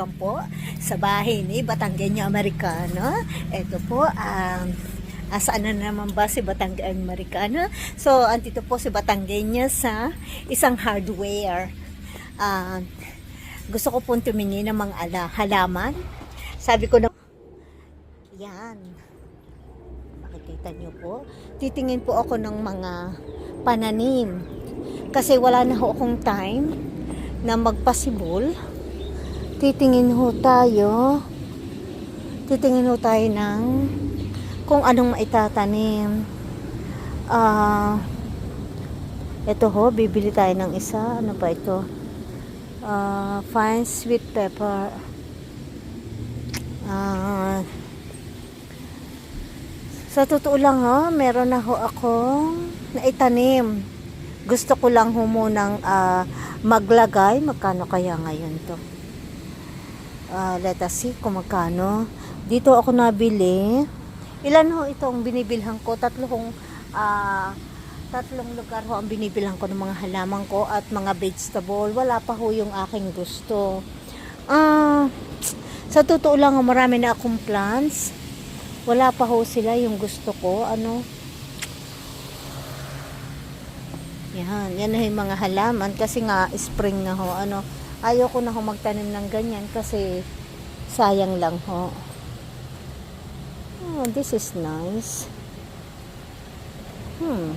welcome po sa bahay ni Batanggenya Americano. Ito po ang asaan na naman ba si Batanggenya Americano? So, andito po si Batanggenya sa isang hardware. Ah, gusto ko pong tumingin ng mga ala, halaman. Sabi ko na, yan. Makikita niyo po. Titingin po ako ng mga pananim. Kasi wala na ho akong time na magpasibol. Titingin ho tayo. Titingin ho tayo ng kung anong maitatanim. Ah, ito ho, bibili tayo ng isa. Ano ba ito? Ah, fine sweet pepper. Ah, sa totoo lang ho, meron na ho akong naitanim. Gusto ko lang ho munang ah, maglagay. Magkano kaya ngayon to? Ah, let us see kung magkano. Dito ako nabili. Ilan ho itong binibilhan ko? Tatlong ah, tatlong lugar ho ang binibilhan ko ng mga halaman ko at mga vegetable. Wala pa ho yung aking gusto. Ah, sa totoo lang marami na akong plants. Wala pa ho sila yung gusto ko. Ano? Yan, yan na yung mga halaman kasi nga spring na ho. Ano, ayaw ko na ho magtanim ng ganyan kasi sayang lang ho. Oh, this is nice. Hmm.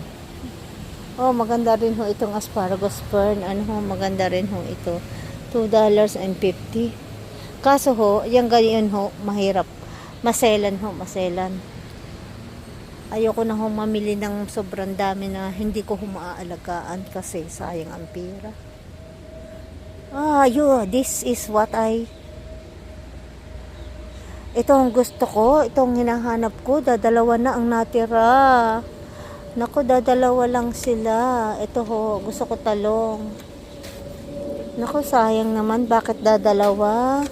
Oh, maganda rin ho itong asparagus fern. Ano ho, maganda rin ho ito. $2.50. Kaso ho, yung ganyan ho, mahirap. Maselan ho, maselan. Ayoko na ho mamili ng sobrang dami na hindi ko ho maaalagaan kasi sayang ang pera. Ah, yun, this is what I ito ang gusto ko, itong hinahanap ko, dadalawa na ang natira. Nako, dadalawa lang sila. Ito ho, gusto ko talong. Nako, sayang naman, bakit dadalawa?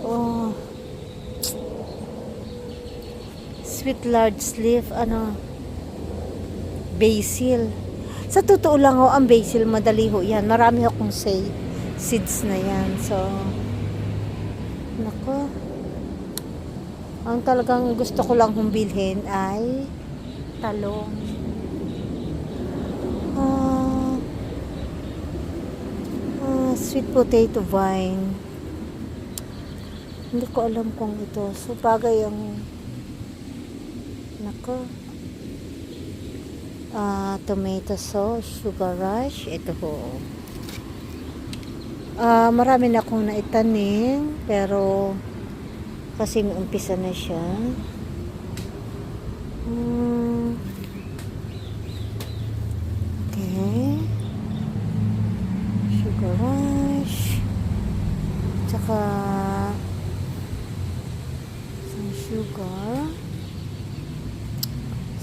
Oh. Sweet large leaf, ano, basil. Sa totoo lang ho, ang basil, madali ho yan. Marami akong say, seeds na yan. So, nako. Ang talagang gusto ko lang humbilhin ay talong. Ah, ah, sweet potato vine. Hindi ko alam kung ito. So, bagay ang nako. Ah, tomato sauce, sugar rush. Ito ho. Ah, marami na akong naitanim, pero kasi umpisa na siya. Hmm. Okay. Sugar rush. Tsaka some sugar.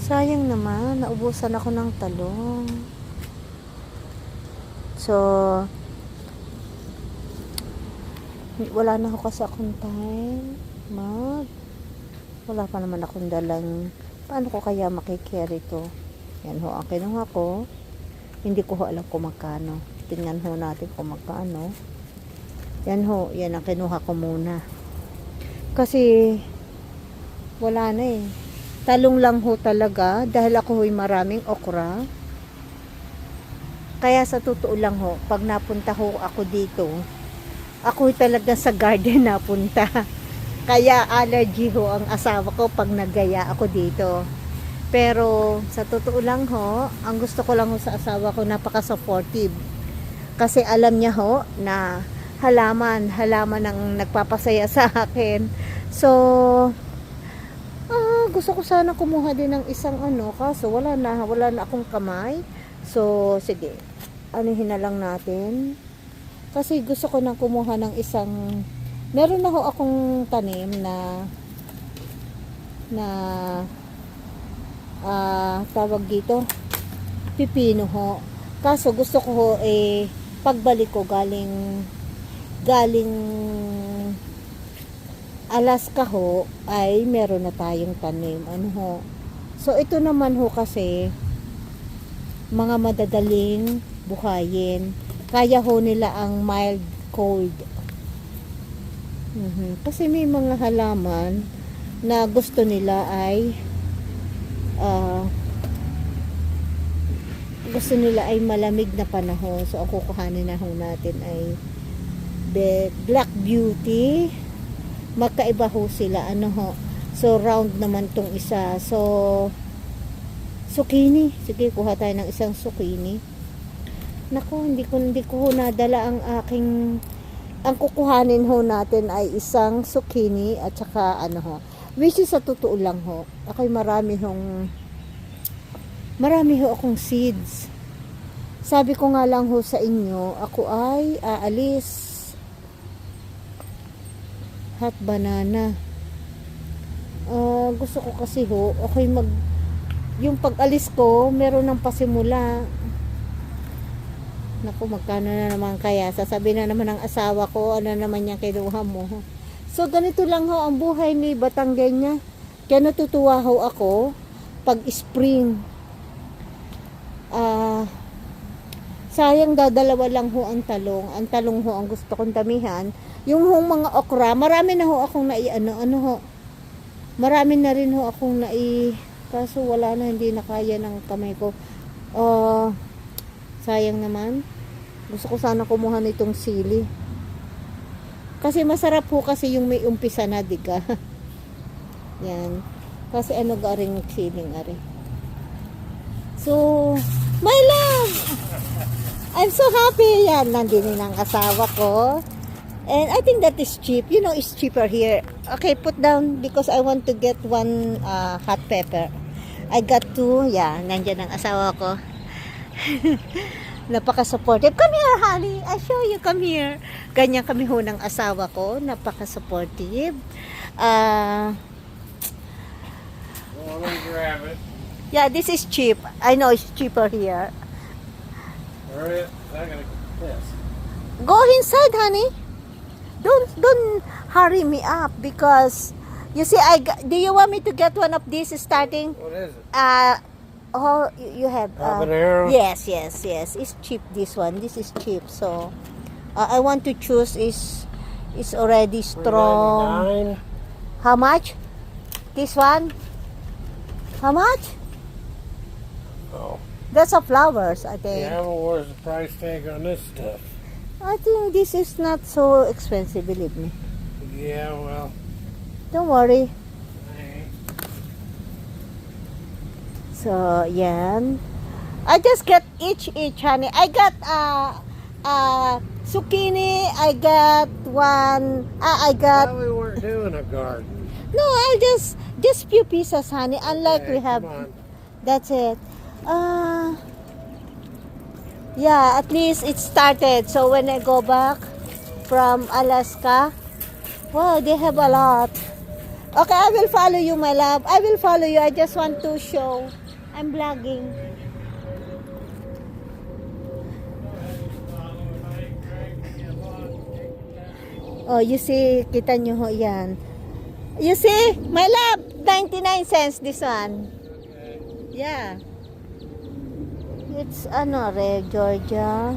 Sayang naman, naubusan ako ng talong. So, wala na ako kasi akong time mag wala pa naman akong dalang paano ko kaya makikerry to yan ho ang kinuha ko hindi ko ho alam kung magkano. Tingnan ho natin kung magkano. Yan ho yan ang kinuha ko muna. Kasi wala na eh talong lang ho talaga dahil ako ho'y maraming okra kaya sa totoo lang ho pag napunta ho ako dito ako talaga sa garden napunta. Kaya allergy ho ang asawa ko pag nagaya ako dito. Pero sa totoo lang ho, ang gusto ko lang ho sa asawa ko napaka-supportive. Kasi alam niya ho na halaman, halaman ang nagpapasaya sa akin. So, gusto ko sana kumuha din ng isang ano, kaso wala na, wala na akong kamay. So, sige, anuhin na lang natin. Kasi gusto ko nang kumuha ng isang meron na ho akong tanim na na ah tawag dito pipino ho. Kaso gusto ko ho eh pagbalik ko galing galing Alaska ho ay meron na tayong tanim. Ano ho? So ito naman ho kasi mga madadaling buhayin. kaya ho nila ang mild cold. Mhm. Kasi may mga halaman na gusto nila ay ah, gusto nila ay malamig na panahon. So, ang kukuhanin na ho natin ay the Black Beauty. Magkaiba ho sila. Ano ho? So, round naman tong isa. So, zucchini. Sige, kuha tayo ng isang zucchini. Naku, hindi ko, hindi ko ho nadala ang aking ang kukuhanin ho natin ay isang zucchini at saka ano ho. Which is sa totoo lang ho. Ako'y marami hong marami ho akong seeds. Sabi ko nga lang ho sa inyo, ako ay aalis. Hot banana. Ah, gusto ko kasi ho, ako'y mag yung pag-alis ko, meron ng pasimula. Naku, magkano na naman kaya? Sasabi na naman ng asawa ko, ano naman yung kinuha mo. So, ganito lang ho ang buhay ni Batanggenya. Kaya natutuwa ho ako pag spring. Ah, sayang dadalawa lang ho ang talong. Ang talong ho ang gusto kong damihan. Yung ho mga okra, marami na ho akong nai, ano, ano ho. Marami na rin ho akong nai, kaso wala na, hindi na kaya ng kamay ko. Ah, sayang naman. Gusto ko sana kumuha nitong sili. Kasi masarap po kasi yung may umpisa na, diga. Yan. Kasi ano garing siling ari. So, my love! I'm so happy. Yan, nandini ng asawa ko. And I think that is cheap. You know, it's cheaper here. Okay, put down because I want to get one uh, hot pepper. I got two. Yeah, nandiyan ang asawa ko. Napaka-supportive. Come here, honey. I show you. Come here. Ganyan kami ho ng asawa ko. Napaka-supportive. Ah... Well, grab it. Yeah, this is cheap. I know it's cheaper here. Hurry it. I gotta this. Go inside, honey. Don't don't hurry me up because you see I do you want me to get one of these starting What is it? uh oh you you have uh, Yes, yes, yes. It's cheap this one. This is cheap. So uh, I want to choose is is already strong. $3.99. How much? This one? How much? Oh. That's a flowers, I think. Yeah, well, where's the price tag on this stuff? I think this is not so expensive, believe me. Yeah, well. Don't worry. So, yan. I just get each each, honey. I got uh, uh, zucchini. I got one. Uh, I got Well, we weren't doing a garden. no. I just just few pieces, honey. Unlike Okay, we have. on. That's it. Uh, yeah. At least it started. So when I go back from Alaska, wow, they have a lot. Okay, I will follow you, my love. I will follow you. I just want to show. I'm vlogging. Oh, you see, kita nyo ho yan. You see, my love, 99 cents this one. Yeah. It's ano, Red Georgia.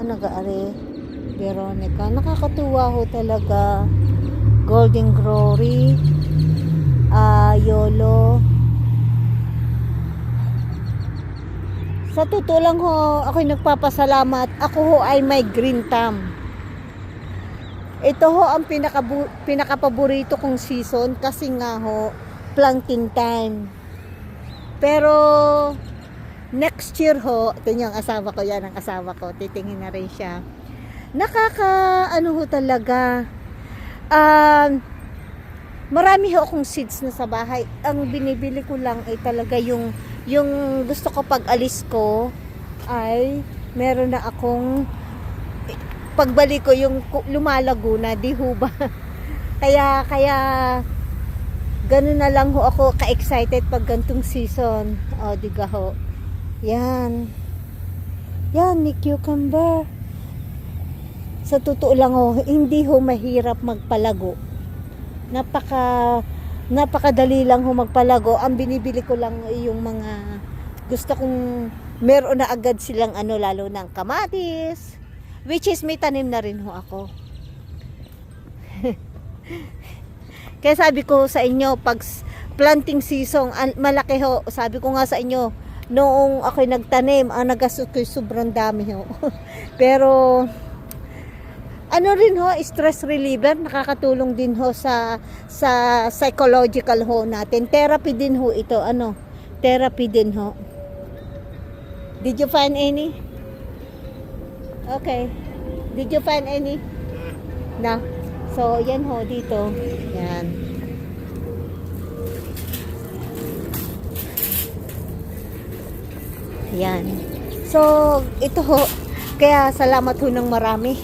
Ano ga are? Veronica. Nakakatuwa ho talaga. Golden Glory. Ah, Yolo. Sa totoo lang ho, ako'y nagpapasalamat. Ako ho ay may green thumb. Ito ho ang pinakabu- pinakapaborito kong season kasi nga ho, planting time. Pero, next year ho, ito yung asawa ko yan, ang asawa ko, titingin na rin siya. Nakaka, ano ho talaga, um, marami ho akong seeds na sa bahay. Ang binibili ko lang ay talaga yung, yung gusto ko pag alis ko, ay meron na akong pagbalik ko yung lumalago na, di ho ba? kaya, kaya, ganun na lang ho ako ka-excited pag gantong season. O, di ga ho. Yan. Yan, ni cucumber. Sa totoo lang ho, hindi ho mahirap magpalago. Napaka, napakadali lang ho magpalago. Ang binibili ko lang yung mga gusto kong meron na agad silang ano lalo ng kamatis which is may tanim na rin ho ako kaya sabi ko sa inyo pag planting season malaki ho sabi ko nga sa inyo noong ako'y nagtanim ang nagastos ko sobrang dami ho pero ano rin ho, stress reliever, nakakatulong din ho sa sa psychological ho natin. Therapy din ho ito, ano? Therapy din ho. Did you find any? Okay. Did you find any? No. So, yan ho dito. Yan. Yan. So, ito ho. Kaya salamat ho ng marami.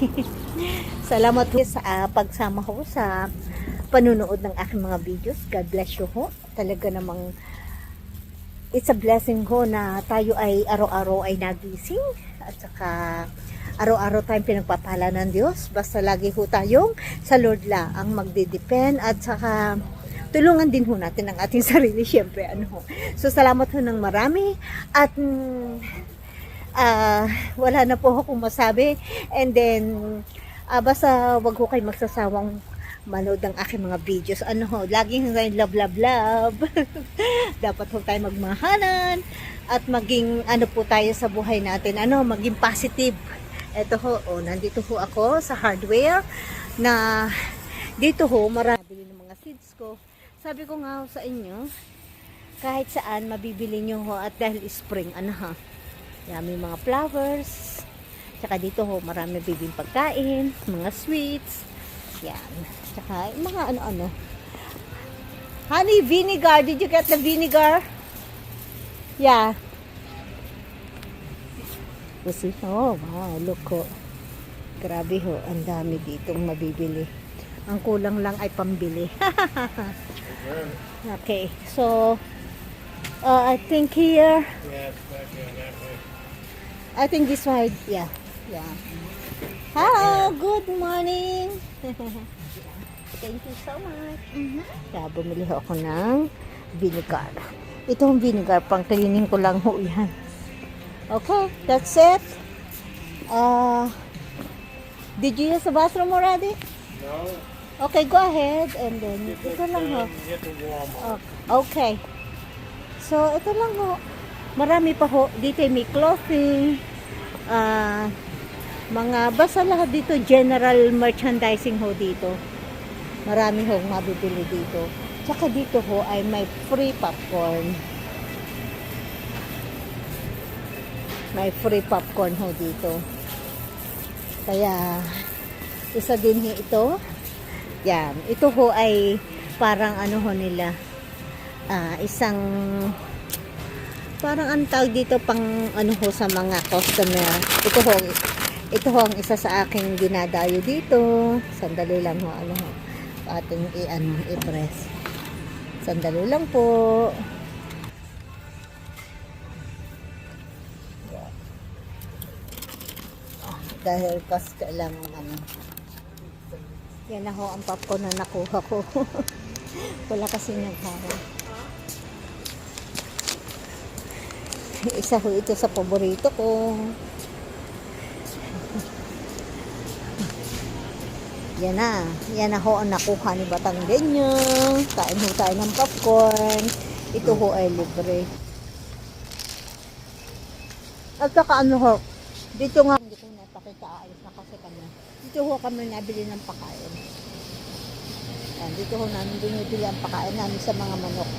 salamat ho sa ah, pagsama ho sa panunood ng aking mga videos. God bless you ho. Talaga namang it's a blessing ho na tayo ay araw-araw ay nagising at saka araw-araw tayong pinagpapala ng Diyos. Basta lagi ho tayong sa Lord la ang magdidepend at saka tulungan din ho natin ang ating sarili syempre ano. So salamat ho ng marami at ah, wala na po akong masabi and then ah, basta wag ho kayo magsasawang manood ng aking mga videos. Ano ho, laging ngayon love, love, love. Dapat ho tayo magmahalan at maging ano po tayo sa buhay natin. Ano, maging positive. Ito ho, oh, nandito ho ako sa hardware na dito ho, marami ng mga seeds ko. Sabi ko nga ho sa inyo, kahit saan mabibili nyo ho at dahil spring, ano ha, may mga flowers. Tsaka dito ho, marami bibing pagkain, mga sweets. Yan. Tsaka mga ano-ano. Honey, vinegar. Did you get the vinegar? Yeah. See? Oh, wow. Look ho. Grabe ho. Ang dami ditong mabibili. Ang kulang lang ay pambili. okay. So, uh, I think here. I think this side, yeah. Yeah. Hello, good morning. Thank you so much. Kaya bumili ako ng vinegar. Itong vinegar, pang cleaning ko lang ho yan. Okay, that's it. Uh, did you use the bathroom already? No, Okay, go ahead. And then, get ito lang ho. Walmart. Oh, okay. So, ito lang ho. Marami pa ho. Dito may clothing. ah mga basta lahat dito general merchandising ho dito. Marami ho mabibili dito. Tsaka dito ho ay may free popcorn. May free popcorn ho dito. Kaya isa din ito. Yan. Ito ho ay parang ano ho nila. ah, isang parang ang tawag dito pang ano ho sa mga customer. Ito ho, ito ho ang isa sa aking dinadayo dito. Sandali lang ho, ano ho, ating i-ano, i-press. Sandali lang po. Dahil kas kailangan ano. Yan na ho ang popcorn na nakuha ko. Wala kasi naghara. Isa ho ito sa paborito ko. Yan na. Yan na ho ang nakuha ni Batanggenyo. Kain ho tayo ng popcorn. Ito ho ay libre. At saka ano ho, dito nga, ko napakita, ayos na kasi kami. Dito ho kami nabili ng pakain. Yan, dito ho namin binibili ang pakain namin sa mga manok.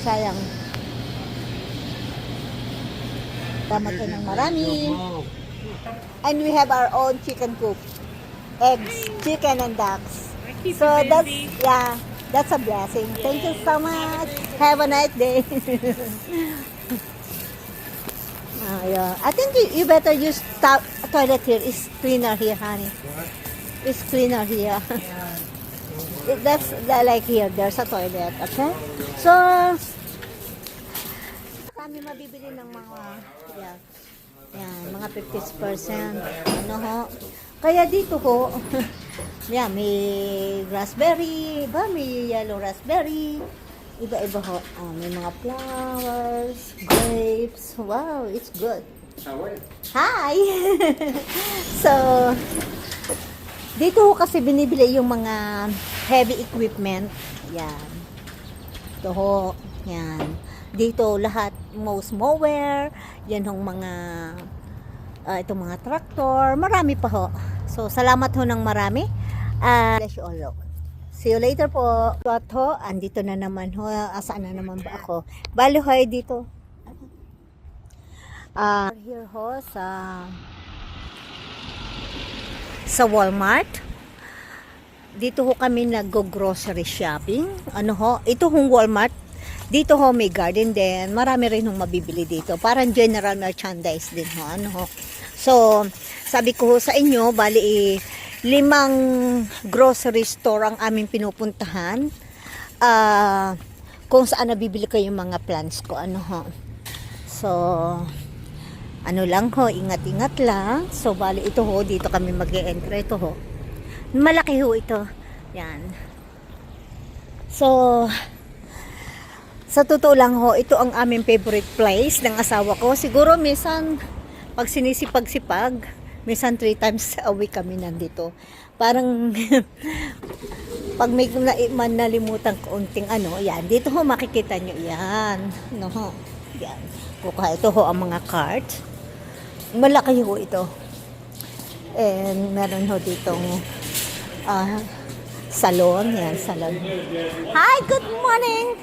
Sayang. Salamat po ng marami. And we have our own chicken coop. Eggs, chicken and ducks. So that's, yeah, that's a blessing. Thank you so much. Have a nice day. Yeah. I think you, you better use to- toilet here. It's cleaner here, honey. What? It's cleaner here. It- That's the- like here. There's a toilet. Okay? So, kami mabibili ng mga, yeah, yan, mga 50%. Ano ho? Kaya dito ho, yeah, may raspberry, ba? May yellow raspberry. Iba-iba ho. Ah, may mga flowers, grapes. Wow, it's good. How are you? Hi! so, dito ho kasi binibili yung mga heavy equipment. Yan. Ito ho. Yan. Dito lahat, most mower, yan hong mga, ah, itong mga tractor, marami pa ho. So, salamat ho ng marami. Ah, bless you all. See you later po. At ho, andito na naman ho. Asaan na naman ba ako? Balo ho, dito. Ah, here ho sa sa Walmart. Dito ho kami nag-grocery shopping. Ano ho? Ito hong Walmart. Dito ho may garden din. Marami rin hong mabibili dito. Parang general merchandise din ho. Ano ho? So, sabi ko ho sa inyo, bali eh, limang grocery store ang aming pinupuntahan. Ah, kung saan nabibili ko yung mga plants ko. Ano ho? So, ano lang ho, ingat-ingat lang. So, bali ito ho, dito kami mag enter Ito ho. Malaki ho ito. Yan. So, sa totoo lang ho, ito ang aming favorite place ng asawa ko. Siguro minsan, pag sinisipag-sipag, minsan three times a week kami nandito. Parang, pag may na, man nalimutan kaunting ano, yan, dito ho makikita nyo yan. No ho, yan. Kukuha ito ho ang mga cards. Malaki ho ito. And meron ho ditong ah, salon. Yan, salon. Hi, good morning!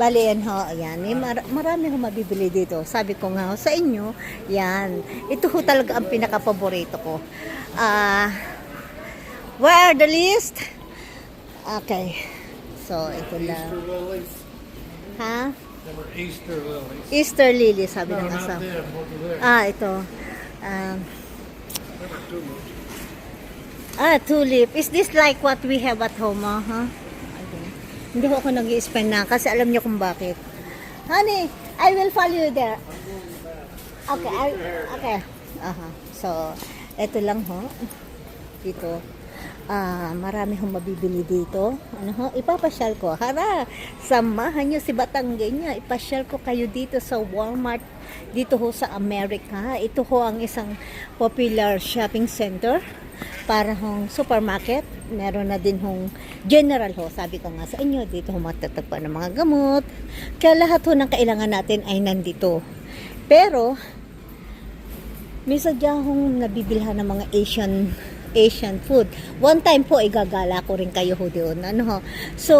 Bali yan ho, ayan. May mar- marami ho mabibili dito. Sabi ko nga ho, sa inyo, yan. Ito ho talaga ang pinaka-paborito ko. Ah, where are the list? Okay. So, ito. Easter lilies. Ha? Were Easter lilies. Easter lily, sabi No, ng asawa. Ah, ito. Um, ah, tulip. Is this like what we have at home, huh? Hindi ko ako nag spend na kasi alam niyo kung bakit. Honey, I will follow you there. Okay, I, okay. Aha. So, eto lang ho. Dito. Ah, marami hong mabibili dito. Ano ho? Ipapasyal ko. Hara, samahan niyo si Batanggenya. Ipasyal ko kayo dito sa Walmart. Dito ho sa Amerika. Ito ho ang isang popular shopping center para hong supermarket. Meron na din hong general ho. Sabi ko nga sa inyo, dito ho matatagpuan ng mga gamot. Kaya lahat ho ng kailangan natin ay nandito. Pero, Minsan dyan akong nabibilhan ng mga Asian Asian food. One time po, igagala ko rin kayo ho doon. Ano ho? So,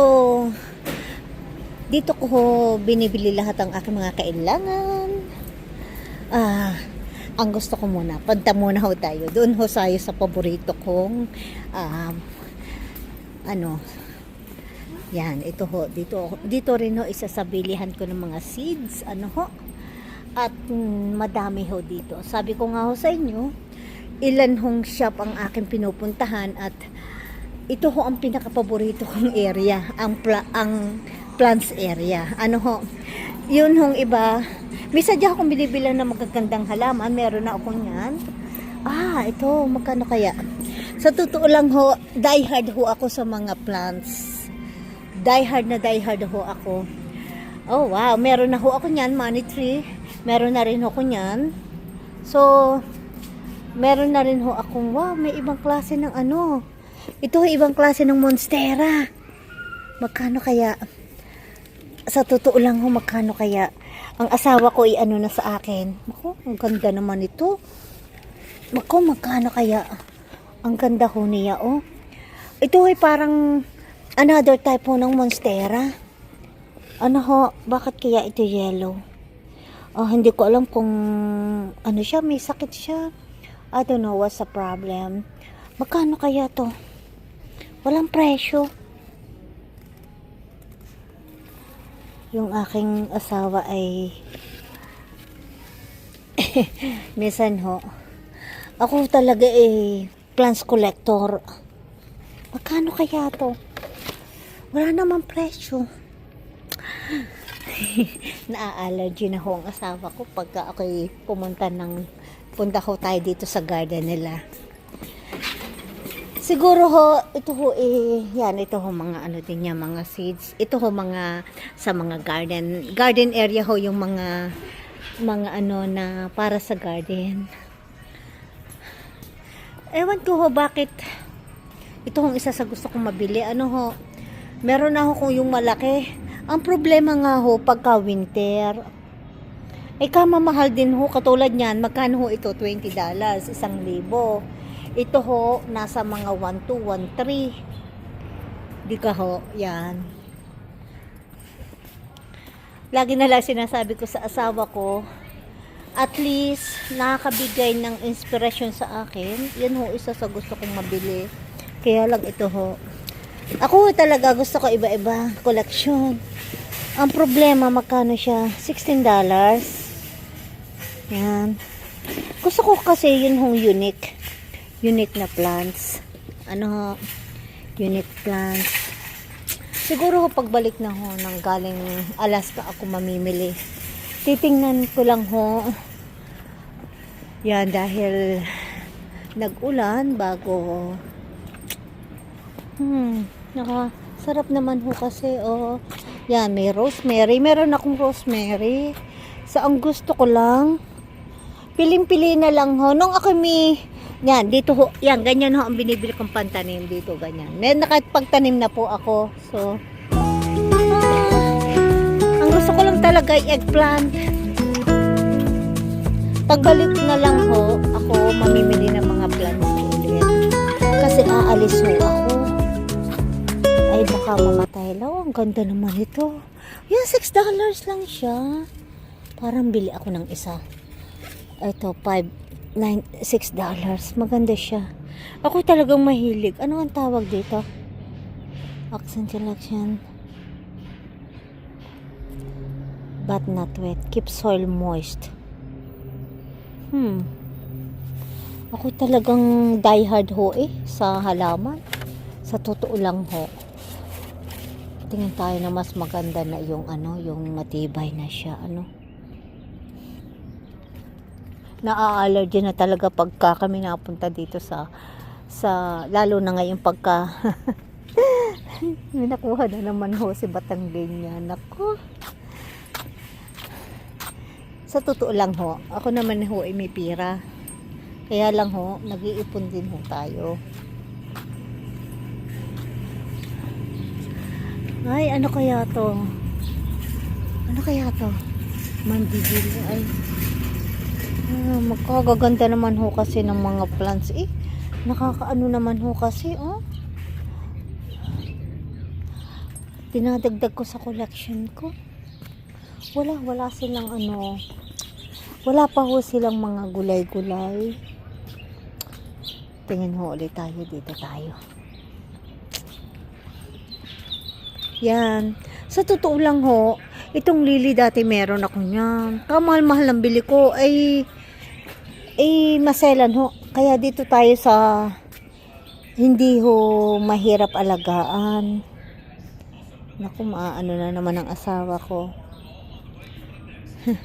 dito ko ho binibili lahat ang aking mga kailangan. Ah, ang gusto ko muna, punta muna ho tayo. Doon ho tayo sa paborito kong um, ano, yan, ito ho, dito, dito rin ho isa sa ko ng mga seeds, ano ho, at mm, madami ho dito. Sabi ko nga ho sa inyo, ilan hong shop ang aking pinupuntahan at ito ho ang pinakapaborito kong area, ang pla- ang plants area. Ano ho? Yun hong iba, may sadya akong binibilang na magagandang halaman, meron na ako niyan. Ah, ito, magkano kaya? Sa totoo lang ho, die hard ho ako sa mga plants. Die hard na die hard ho ako. Oh wow, meron na ho ako niyan, money tree. Meron na rin ako niyan. So, meron na rin ho akong, wow, may ibang klase ng ano. Ito ibang klase ng monstera. Magkano kaya? Sa totoo lang ho, magkano kaya? Ang asawa ko ay ano na sa akin. Ako, ang ganda naman ito. Ako, magkano kaya? Ang ganda ho niya, oh. Ito ay parang another type ho ng monstera. Ano ho, bakit kaya ito yellow? Oh, hindi ko alam kung ano siya, may sakit siya. I don't know what's the problem. Magkano kaya to? Walang presyo. Yung aking asawa ay minsan ho. Ako talaga eh plants collector. Magkano kaya to? Wala naman presyo. Na-allergy na ho ang asawa ko pagka ako'y pumunta ng punta ho tayo dito sa garden nila. Siguro ho, ito ho eh, yan, ito ho mga ano din yan, mga seeds. Ito ho mga, sa mga garden, garden area ho yung mga, mga ano na para sa garden. Ewan ko ho, bakit, ito hong isa sa gusto kong mabili. Ano ho, meron na ho kung yung malaki. Ang problema nga ho, pagka winter, eh kamamahal din ho, katulad niyan, magkano ho ito? $20, isang libo. Ito ho, nasa mga 1 2, 1 3. Di ka ho, yan. Lagi na lang sinasabi ko sa asawa ko, at least nakakabigay ng inspirasyon sa akin. Yan ho, isa sa gusto kong mabili. Kaya lang ito ho. Ako talaga gusto ko iba-iba, collection. Ang problema, magkano siya? $16. Yan. Gusto ko kasi yun hong unique. Unique na plants. Ano? Unique plants. Siguro pagbalik na ho ng galing Alaska ako mamimili. Titingnan ko lang ho. Yan dahil nag-ulan bago Hmm, naka sarap naman ho kasi oh. Yan, may rosemary. Meron akong rosemary. Sa ang gusto ko lang, piling-pili na lang ho. Nung ako may, yan, dito ho, yan, ganyan ho ang binibili kong pantanim dito, ganyan. May nakapagtanim na po ako. So, ah, ang gusto ko lang talaga ay eggplant. Pagbalik na lang ho, ako mamimili ng mga plants ulit. Kasi aalis ho ako. Ay, baka mamatay lang. Ang ganda naman ito. Yan, $6 lang siya. Parang bili ako ng isa. Ito, 5, 9, $6. Maganda siya. Ako talagang mahilig. Ano ang tawag dito? Accent selection. But not wet. Keep soil moist. Hmm. Ako talagang diehard ho eh sa halaman. Sa totoo lang ho. Tingin tayo na mas maganda na yung ano, yung matibay na siya, ano. Naa-allergy na talaga pagka kami napunta dito sa sa lalo na ngayon pagka may na naman ho si Batanggenya. Nako. Sa totoo lang ho, ako naman ho ay may pira. Kaya lang ho, nag-iipon din ho tayo. Ay, ano kaya to? Ano kaya to? Mandibili. Ay. Ah, magkagaganda naman ho kasi ng mga plants. Eh, nakakaano naman ho kasi, oh. Dinadagdag ko sa collection ko. Wala, wala silang ano. Wala pa ho silang mga gulay-gulay. Tingin ho ulit tayo dito tayo. Yan. Sa totoo lang ho, itong lily dati meron ako niyan. Kamahal-mahal ang bili ko ay ay maselan ho. Kaya dito tayo sa hindi ho mahirap alagaan. Naku, maaano na naman ang asawa ko.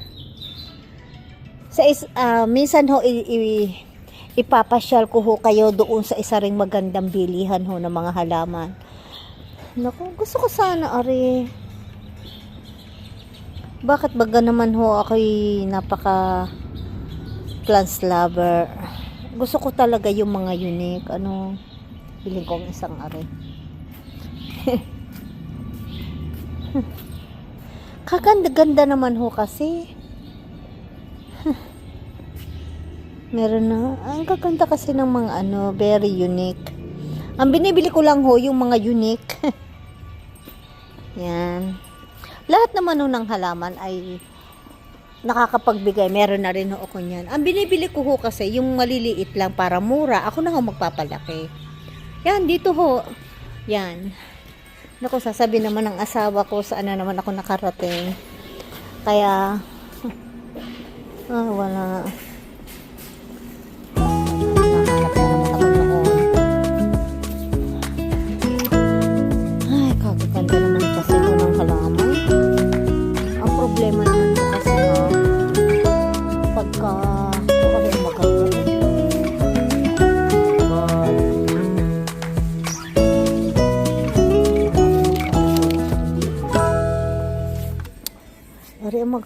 sa is, ah, minsan ho i, i- ipapasyal ko ho kayo doon sa isa ring magandang bilihan ho ng mga halaman. Naku, gusto ko sana, Ari. Bakit baga naman ho ako'y napaka plants lover. Gusto ko talaga yung mga unique. Ano, piling ko ang isang Ari. Kaganda-ganda naman ho kasi. Meron na. Ang kaganda kasi ng mga ano, very unique. Ang binibili ko lang ho, yung mga unique. Yan. Lahat naman ho ng halaman ay nakakapagbigay. Meron na rin ho ako niyan. Ang binibili ko ho kasi, yung maliliit lang para mura. Ako na ho magpapalaki. Yan, dito ho. Yan. Naku, sasabi naman ng asawa ko saan na naman ako nakarating. Kaya, ah, wala.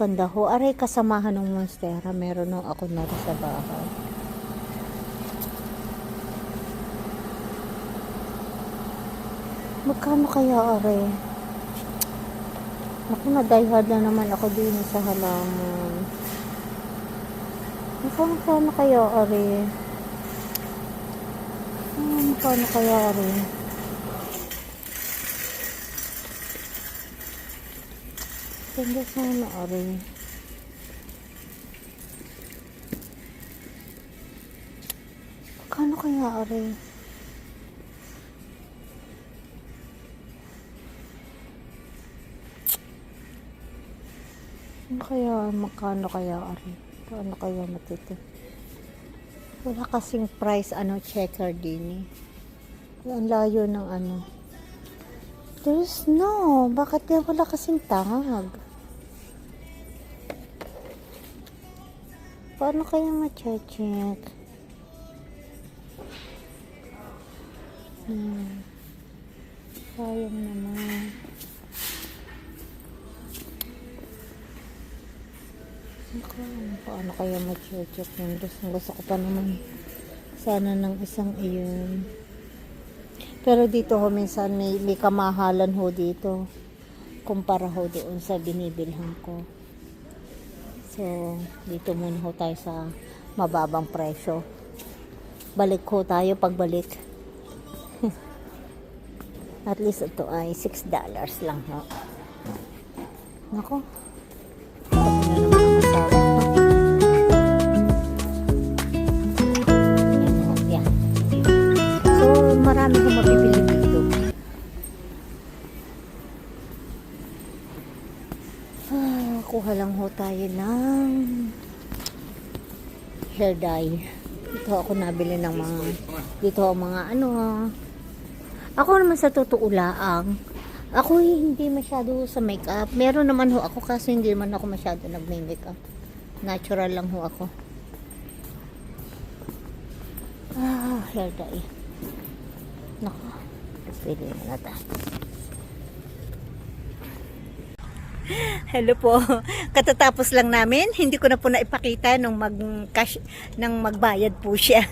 Maganda ho. Aray, kasamahan ng Monstera. Meron ho ako na sa bahay. Magkano kaya aray? Naku, na-diehard na naman ako din sa halaman. Magkano kano kaya aray? Magkano kaya aray? Ganda sana aray. Magkano kaya aray? Ano kaya, magkano kaya ari? Paano kaya matito? Wala kasing price, ano, checker din eh. Ang layo ng ano. There's no. Bakit kaya wala kasing tag? Paano kaya ma-check? Hmm. Sayang naman. Naku, paano kaya ma-check yun? Gusto, gusto ko pa naman sana ng isang iyon. Pero dito ho, minsan may, may kamahalan ho dito. Kumpara ho doon sa binibilhan ko. So, dito muna ho tayo sa mababang presyo. Balik ho tayo pagbalik. At least ito ay 6 dollars lang ho. Nako. Na ko. So, marami kong mabibili dito. Ah, kuha lang ho tayo ng hair dye. Dito ako nabili ng mga, dito mga ano, ako naman sa totoo laang, ako hindi masyado sa makeup. Meron naman ho ako kasi hindi naman ako masyado nagme-makeup. Natural lang ho ako. Ah, hair dye. Nako, pili na tayo. Hello po. Katatapos lang namin, hindi ko na po naipakita nung mag cash nang magbayad po siya.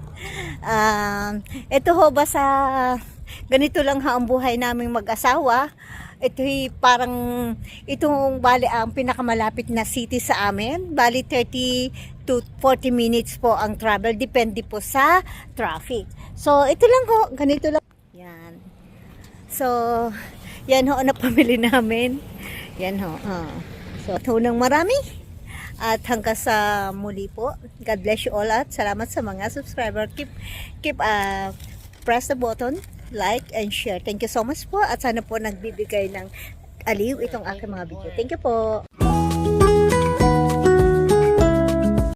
um, ito ho ba sa ganito lang ha ang buhay naming mag-asawa. Ito parang itong bali ang pinakamalapit na city sa amin. Bali 30 to 40 minutes po ang travel depende po sa traffic. So ito lang ho, ganito lang. Yan. So yan ho ang napamili namin. Yan ho. ah. So, tunang marami. At hanggang sa muli po. God bless you all at salamat sa mga subscriber. Keep, keep, uh, press the button, like, and share. Thank you so much po. At sana po nagbibigay ng aliw itong aking mga video. Thank you po.